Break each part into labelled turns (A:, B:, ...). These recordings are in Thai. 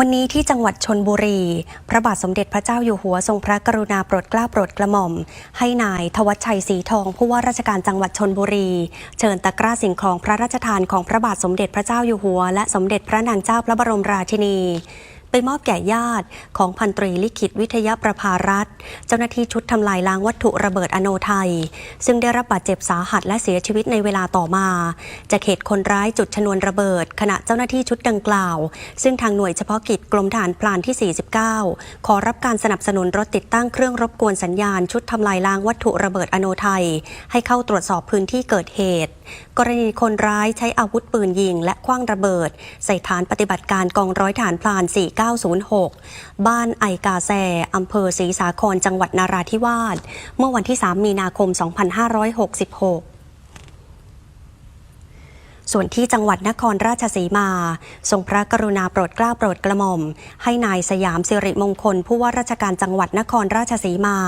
A: วันนี้ที่จังหวัดชนบุรี พระบาทสมเด็จพระเจ้าอยู่หัวทรงพระกรุณาโปรดเกล้าโปรดกระหม่อม ให้นายทวัชชัยสีทอง ผู้ว่าราชการจังหวัดชนบุรี เชิญตะกร้าสิ่งของพระราชทานของพระบาทสมเด็จพระเจ้าอยู่หัว และสมเด็จพระนางเจ้าพระบรมราชินี ไปมอบแก่ญาติของพันตรีลิขิตวิทยาประภารัฐเจ้าหน้าที่ชุดทำลายล้างวัตถุระเบิดอโนไทย ซึ่งได้รับบาดเจ็บสาหัสและเสียชีวิตในเวลาต่อมา จากเหตุคนร้ายจุดชนวนระเบิด ขณะเจ้าหน้าที่ชุดดังกล่าว ซึ่งทางหน่วยเฉพาะกิจกรมฐานพลานที่ 49 ขอรับการสนับสนุนรถติดตั้งเครื่องรบกวนสัญญาณ ชุดทำลายล้างวัตถุระเบิดอโนไทย ให้เข้าตรวจสอบพื้นที่เกิดเหตุ กรณีคนร้ายใช้อาวุธปืนยิง และคว้างระเบิด ใส่ฐานปฏิบัติการกองร้อยฐานพลาน 4906 บ้านไอกาแซอำเภอศรีสาครจังหวัดนาราธิวาส เมื่อวันที่ 3 มีนาคม 2566 ส่วนที่จังหวัดนครราชสีมา ทรงพระกรุณาโปรดเกล้าโปรดกระหม่อม ให้นายสยามสิริมงคล ผู้ว่าราชการจังหวัดนครราชสีมา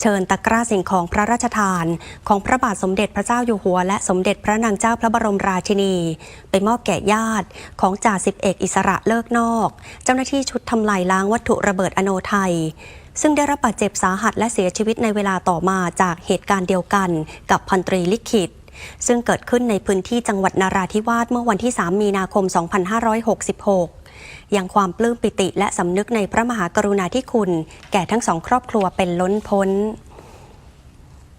A: เชิญตะกร้าสิ่งของพระราชทาน ของพระบาทสมเด็จพระเจ้าอยู่หัว และสมเด็จพระนางเจ้าพระบรมราชินี ไปมอบแก่ญาติของจ่าสิบเอกอิสระเลิกนอก เจ้าหน้าที่ชุดทำลายล้างวัตถุระเบิดอโนไทยซึ่งได้รับบาดเจ็บสาหัสและเสียชีวิตในเวลาต่อมาจากเหตุการณ์เดียวกันกับพันตรีลิขิต ซึ่งเกิดขึ้นในพื้นที่จังหวัดนาราธิวาสเมื่อวันที่ 3 มีนาคม 2566 ยังความปลื้มปิติและสำนึกในพระมหากรุณาธิคุณ แก่ทั้งสองครอบครัวเป็นล้นพ้น